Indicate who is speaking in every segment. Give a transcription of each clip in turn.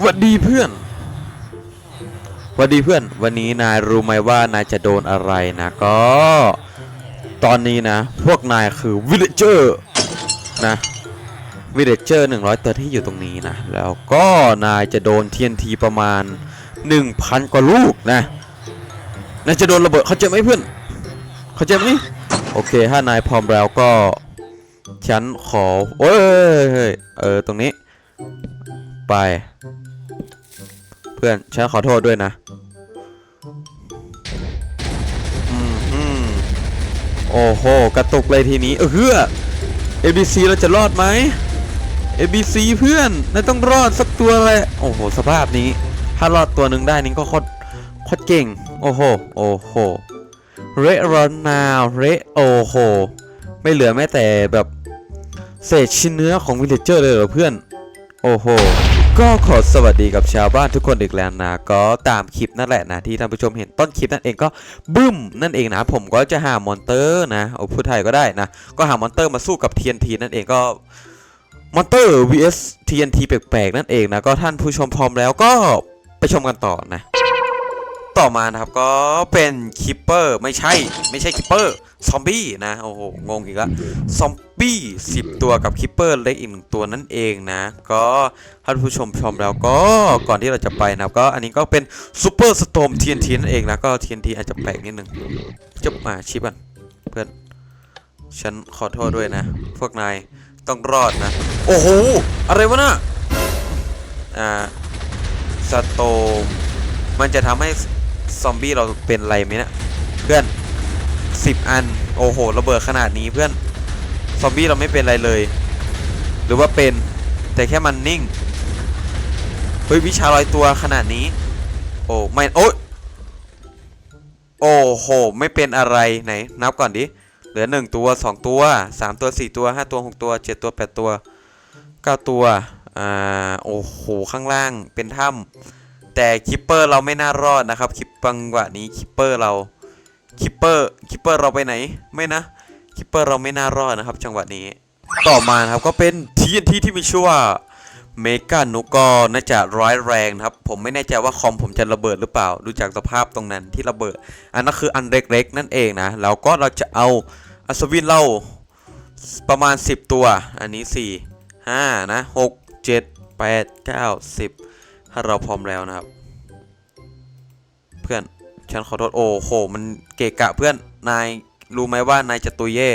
Speaker 1: หวัดดีเพื่อน หวัดดีเพื่อน วันนี้นายรู้ไหมว่านายจะโดนอะไรนะ ก็ ตอนนี้นะ พวกนายคือวิลเลเจอร์นะวิลเลเจอร์100ตัวที่อยู่ตรงนี้นะ แล้วก็นายจะโดน TNT ประมาณ1,000กว่าลูกนะนายจะโดนระเบิดเขาใจไหมเพื่อนเขาใจไหมโอเคถ้านายพร้อมแล้วก็ ฉันขอโอ้ยเออตรงนี้ ไป เพื่อนฉันขอโทษด้วยนะอืมอืมโอ้โห กระตุกเลยทีนี้ เออเฮือ ABC เราจะรอดไหม ABC เพื่อนนายต้องรอดสักตัวเลย โอ้โห สภาพนี้ ถ้ารอดตัวหนึ่งได้นี่ก็โคตรโคตรเก่ง โอ้โห โอ้โห เรรอนนาวเรโอ้โห ไม่เหลือแม้แต่แบบ เศษชิ้นเนื้อของวิลเลเจอร์เลยเหรอเพื่อน โอ้โห ก็ขอสวัสดีกับชาวบ้านทุกคนอีกแล้วนะ ก็ตามคลิปนั่นแหละนะที่ท่านผู้ชมเห็นต้นคลิปนั่นเองก็บึ้มนั่นเองนะผมก็จะหามอนเตอร์นะเอาพูดไทยก็ได้นะ ก็หามอนเตอร์มาสู้กับ TNT นั่นเองก็มอนเตอร์ vs TNT แปลกๆนั่นเองนะก็ท่านผู้ชมพร้อมแล้วก็ไปชมกันต่อนะ ต่อมานะครับก็เป็นคิปเปอร์ไม่ใช่ไม่ใช่คิปเปอร์ ซอมบี้นะ โอ้โห งงอีกแล้วซอมบี้10ตัวกับคิปเปอร์เล็กอีกหนึ่งตัวนั่นเองนะ ก็ท่านผู้ชมชมแล้วก็ก่อนที่เราจะไปนะก็อันนี้ก็เป็นซูเปอร์สโตม TNT นั่นเองนะ ก็ TNT อาจจะแปลกนิดนึงจะมาชิปกันเพื่อน ฉันขอโทษด้วยนะ พวกนายต้องรอดนะ โอ้โห อะไรวะน่ะอ่าสโตมมันจะทำให้ซอมบี้เราเป็นไรไหมนะเพื่อน สิบอัน โอ้โห ระเบิดขนาดนี้เพื่อน ซอมบี้เราไม่เป็นไรเลย หรือว่าเป็นแต่แค่มันนิ่ง เฮ้ย วิชาลอยตัวขนาดนี้ โอ้ไม่ โอ้โอ้โห ไม่เป็นอะไรไหน นับก่อนดิ เหลือหนึ่งตัวสองตัวสามตัวสี่ตัวห้าตัวหกตัวเจ็ดตัวแปดตัวเก้าตัว อ่า โอ้โห ข้างล่างเป็นถ้ำแต่คิปเปอร์เราไม่น่ารอดนะครับ คลิปจังหวะนี้คิปเปอร์เรา คิปเปอร์คิปเปอร์เราไปไหนไม่นะคิปเปอร์เราไม่น่ารอดนะครับ จังหวะนี้ ต่อมานะครับก็เป็น TNT ที่ที่มีชื่อว่าเมกานุกก็น่าจะร้ายแรงนะครับ ผมไม่แน่ใจว่าคอมผมจะระเบิดหรือเปล่า ดูจากสภาพตรงนั้นที่ระเบิด อันนั้นคืออันเล็กๆนั่นเองนะ แล้วก็เราจะเอาอัศวินเราประมาณ 10 ตัว อันนี้ 4 5 นะ 6 7 8 9 10 ถ้าเราพร้อมแล้วนะครับ เพื่อน ฉันขอโทษ โอ้โห มันเกะกะเพื่อน นายรู้ไหมว่านายจะตุยเย่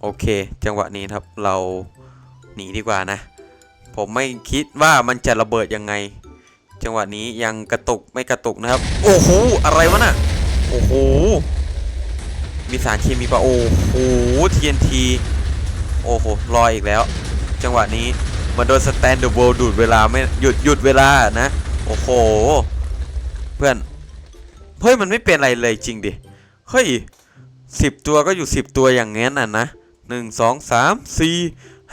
Speaker 1: โอเค จังหวะนี้ครับ เราหนีดีกว่านะ ผมไม่คิดว่ามันจะระเบิดยังไง จังหวะนี้ยังกระตุกไม่กระตุกนะครับ โอ้โห อะไรวะน่ะ โอ้โห มีสารเคมีปะโอ้โห TNT โอ้โห ลอยอีกแล้ว จังหวะนี้มันโดนสแตนเดอร์โวดูดเวลาไม่หยุดหยุดเวลานะ โอ้โห เพื่อน เฮ้ยมันไม่เป็นอะไรเลยจริงดิ เฮ้ยสิบตัวก็อยู่สิบตัวอย่างงั้นน่ะนะหนึ่งสองสามสี่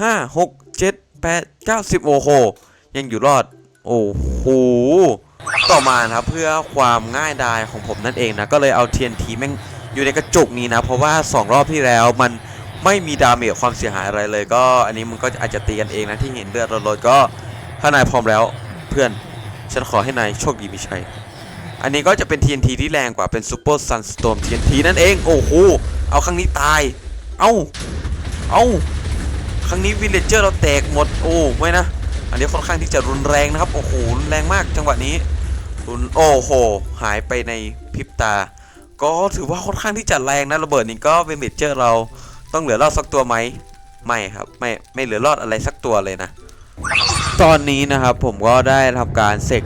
Speaker 1: ห้าหกเจ็ดแปดเก้าสิบโอ้โห ยังอยู่รอด โอ้โห ต่อมานะครับเพื่อความง่ายดายของผมนั่นเองนะ ก็เลยเอา TNT แม่งอยู่ในกระจกนี้นะ เพราะว่า 2 รอบที่แล้วมันไม่มีดาเมจความเสียหายอะไรเลย ก็อันนี้มันก็อาจจะตีกันเองนะที่เห็นเลือดลดก็ถ้านายพร้อมแล้วเพื่อน ฉันขอให้นายโชคดีมีชัย อันนี้ก็จะเป็น TNT ที่แรงกว่าเป็น Super Sunstorm TNT นั่นเอง โอ้โห เอาครั้งนี้ตาย เอ้า เอ้า ครั้งนี้วิลเลเจอร์เราแตกหมด โอ้ไม่นะ อันนี้ค่อนข้างที่จะรุนแรงนะครับ โอ้โห รุนแรงมากจังหวะนี้รุนโอ้โห หายไปในพริบตา ก็ถือว่าค่อนข้างที่จะแรงนะระเบิดนี้ก็วิลเลเจอร์เราต้องเหลือรอดสักตัวไหม ไม่ครับ ไม่ ไม่เหลือรอดอะไรสักตัวเลยนะ ตอนนี้นะครับผมก็ได้ทำการเสก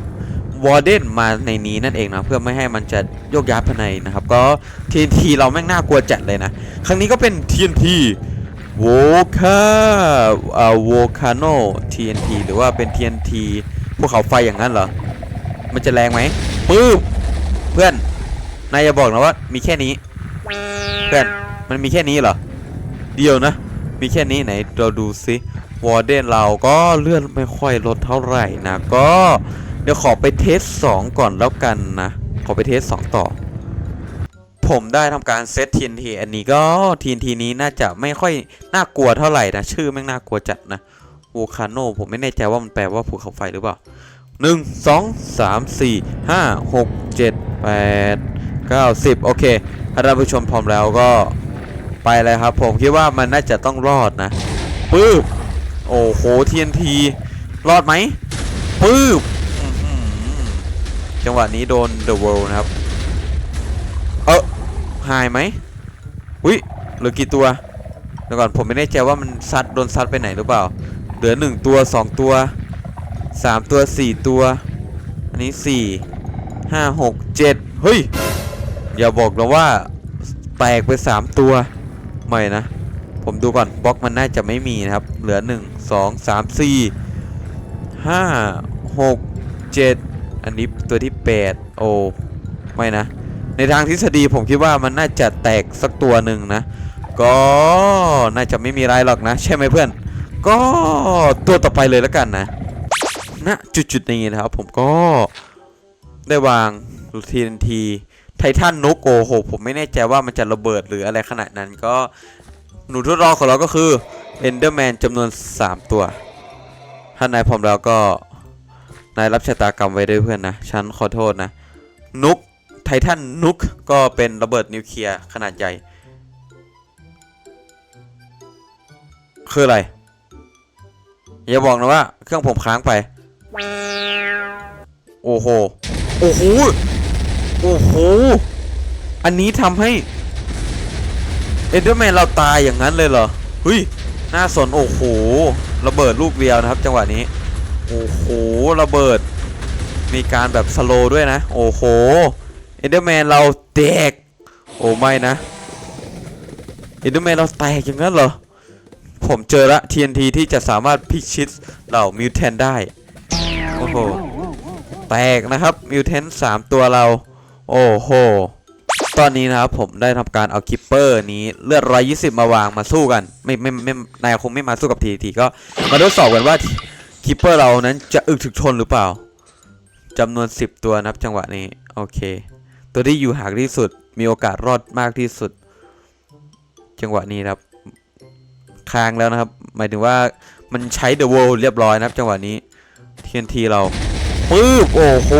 Speaker 1: วอร์เดนมาในนี้นั่นเองนะเพื่อไม่ให้มันจะโยกย้ายภายในนะครับ ก็ TNT เราแม่งน่ากลัวจัดเลยนะ ครั้งนี้ก็เป็น TNT โวคาอ่าโวคาโน TNT หรือว่าเป็น TNT ภูเขาไฟอย่างนั้นเหรอ มันจะแรงไหมปื้มเพื่อนนายอย่าบอกนะว่ามีแค่นี้ เพื่อนมันมีแค่นี้เหรอ เดียวนะ มีแค่นี้ไหนเราดูซิวอร์เดนเราก็เลื่อนไม่ค่อยลดเท่าไหร่นะก็ ดี๋ยวขอไปเทส2ก่อนแล้วกันนะ ขอไปเทส2ต่อ ผมได้ทำการเซต TNT อันนี้ก็ TNT นี้น่าจะไม่ค่อยน่ากลัวเท่าไหร่นะ ชื่อแม่งน่ากลัวจัดนะวูคาโนผมไม่แน่ใจว่ามันแปลว่าภูเขาไฟหรือเปล่าหนึ่งสองสามสี่ห้าหกเจ็ดแปดเก้าสิบโอเคถ้าท่านผู้ชมพร้อมแล้วก็ไปเลยครับ ผมคิดว่ามันน่าจะต้องรอดนะปึ๊บโอ้โห TNT รอดไหมปึ๊บ จังหวะนี้โดน The World นะครับ เออหายไหมอุ้ยเหลือกี่ตัวเดี๋ยวก่อนผมไม่แน่ใจว่ามันซัดโดนซัดไปไหนหรือเปล่า เหลือ 1 ตัว 2 ตัว 3 ตัว 4 ตัว อันนี้ 4 5 6 7 เฮ้ย อย่าบอกนะว่าแตกไป 3 ตัว ไม่นะ ผมดูก่อนบล็อกมันน่าจะไม่มีนะครับ เหลือ 1 2 3 4 5 6 7 อันนี้ตัวที่แปดโอ้ไม่นะ ในทางทฤษฎีผมคิดว่ามันน่าจะแตกสักตัวหนึ่งนะ ก็น่าจะไม่มีอะไรหรอกนะ ใช่ไหมเพื่อน ก็ตัวต่อไปเลยแล้วกันนะณจุดๆนี้นะครับ ผมก็ได้วางรูทีนทีไททันนกโอโหผมไม่แน่ใจว่ามันจะระเบิดหรืออะไรขนาดนั้นก็หนูทดลองของเราก็คือ Enderman จำนวน 3 ตัว ถ้านายพร้อมแล้วก็ นายรับชะตากรรมไว้ด้วยเพื่อนนะ ฉันขอโทษนะ นุกไททันนุกก็เป็นระเบิดนิวเคลียร์ขนาดใหญ่ คืออะไร อย่าบอกนะว่า เครื่องผมค้างไป โอ้โห โอ้โห โอ้โห อันนี้ทำให้ เอเดอร์แมนเราตายอย่างนั้นเลยเหรอเฮ้ยน่าสนโอ้โห ระเบิดลูกเดียวนะครับ จังหวะนี้ โอ้โหระเบิด มีการแบบสโลด้วยนะ โอ้โหเอเดอร์แมนเราแตก โอ้ไม่นะเอเดอร์แมนเราแตกอย่างนั้นเหรอ ผมเจอละ TNT ที่จะสามารถพิชิตเหล่ามิวแทนได้ โอ้โห แตกนะครับมิวแทนสามตัวเรา โอ้โหตอนนี้นะครับผมได้ทำการเอาคิปเปอร์นี้เลือด120มาวางมาสู้กัน ไม่ไม่ไม่นายคงไม่มาสู้กับ TNT ก็มาทดสอบกันว่า คิปเปอร์เรานั้นจะอึกถึกทนหรือเปล่าจำนวน 10 ตัวนะครับจังหวะนี้ โอเค ตัวที่อยู่ห่างที่สุดมีโอกาสรอดมากที่สุด จังหวะนี้ครับ ค้างแล้วนะครับ หมายถึงว่ามันใช้ The World เรียบร้อยนะครับ จังหวะนี้ TNT เราปึ๊บโอ้โห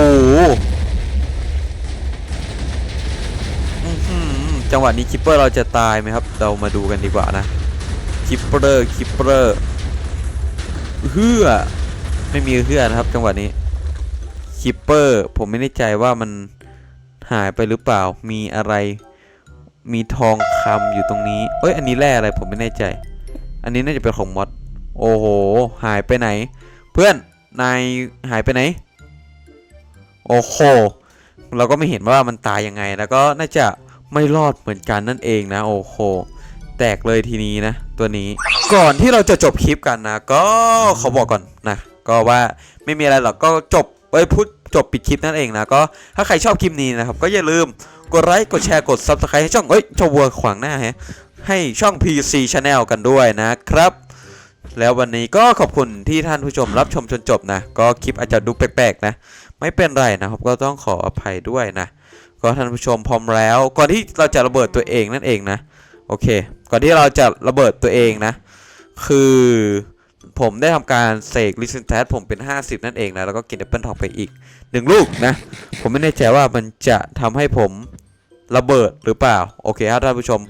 Speaker 1: จังหวะนี้คิปเปอร์เราจะตายไหมครับ เรามาดูกันดีกว่านะคิปเปอร์คิปเปอร์ เฮือไม่มีเฮือนะครับจังหวะนี้คิปเปอร์ผมไม่แน่ใจว่ามันหายไปหรือเปล่ามีอะไร มีทองคำอยู่ตรงนี้ เอ้ย อันนี้แร่อะไรผมไม่แน่ใจ อันนี้น่าจะเป็นของมอดโอ้โห หายไปไหน เพื่อนนายหายไปไหน โอ้โหเราก็ไม่เห็นว่ามันตายยังไง แล้วก็น่าจะไม่รอดเหมือนกันนั่นเองนะ โอ้โห แตกเลยทีนี้นะ ตัวนี้ก่อนที่เราจะจบคลิปกันนะ ก็ขอบอกก่อนนะ ก็ว่าไม่มีอะไรหรอกก็จบไว้พูดจบปิดคลิปนั่นเองนะก็ถ้าใครชอบคลิปนี้นะครับ ก็อย่าลืมกดไลค์กดแชร์กด Subscribe ให้ช่องเอ้ยเจ้าวัวขวางหน้าฮะให้ช่อง PC Channel กันด้วยนะครับ แล้ววันนี้ก็ขอบคุณที่ท่านผู้ชมรับชมจนจบนะ ก็คลิปอาจจะดูแปลกๆนะ ไม่เป็นไรนะครับก็ต้องขออภัยด้วยนะ ก็ท่านผู้ชมพร้อมแล้ว ก่อนที่เราจะระเบิดตัวเองนั่นเองนะ โอเค ก่อนที่เราจะระเบิดตัวเองนะ คือผมได้ทำการเสกลิซินแทสผมเป็น 50 นั่นเองนะ แล้วก็กินแอปเปิลทองไปอีกหนึ่งลูกนะ ผมไม่แน่ใจว่ามันจะทำให้ผมระเบิดหรือเปล่า โอเคครับท่านผู้ชม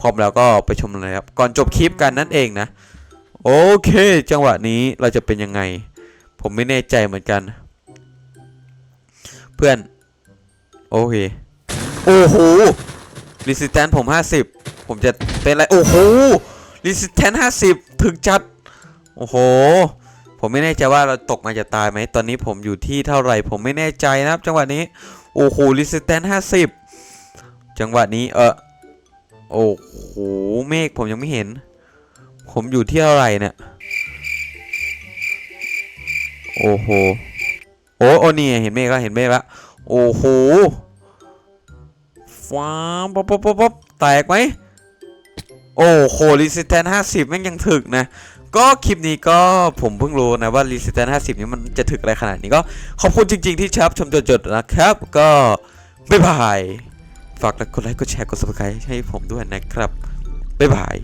Speaker 1: พร้อมแล้วก็ไปชมเลยครับ ก่อนจบคลิปกันนั่นเองนะ โอเค จังหวะนี้เราจะเป็นยังไง ผมไม่แน่ใจเหมือนกัน เพื่อน โอเค โอ้โหรีสิสแตนผม 50 ผมจะเป็นอะไร โอ้โหรีสิสแตน50ถึงจัด โอ้โห ผมไม่แน่ใจว่าเราตกมาจะตายไหม ตอนนี้ผมอยู่ที่เท่าไหร่ ผมไม่แน่ใจนะครับ จังหวะนี้ โอ้โหรีสิสแตน50จังหวะนี้เออโอ้โห เมฆผมยังไม่เห็น ผมอยู่ที่เท่าไหร่เนี่ย โอ้โห โอ้โอ้นี่เห็นเมฆแล้วเห็นเมฆแล้ว โอ้โหฟ้าป๊อปป๊อปป๊อปป๊อปแตกไหม โอ้โหรีสิสแตน50แม่งยังถึกนะ ก็คลิปนี้ก็ผมเพิ่งรู้นะว่ารีสิสแตน50 นี้มันจะถึกอะไรขนาดนี้ก็ขอบคุณจริง ๆ ที่ชับชมจนจบนะครับ ก็บ๊ายบาย ฝากกดไลค์กดแชร์กด subscribe ให้ผมด้วยนะครับบ๊ายบาย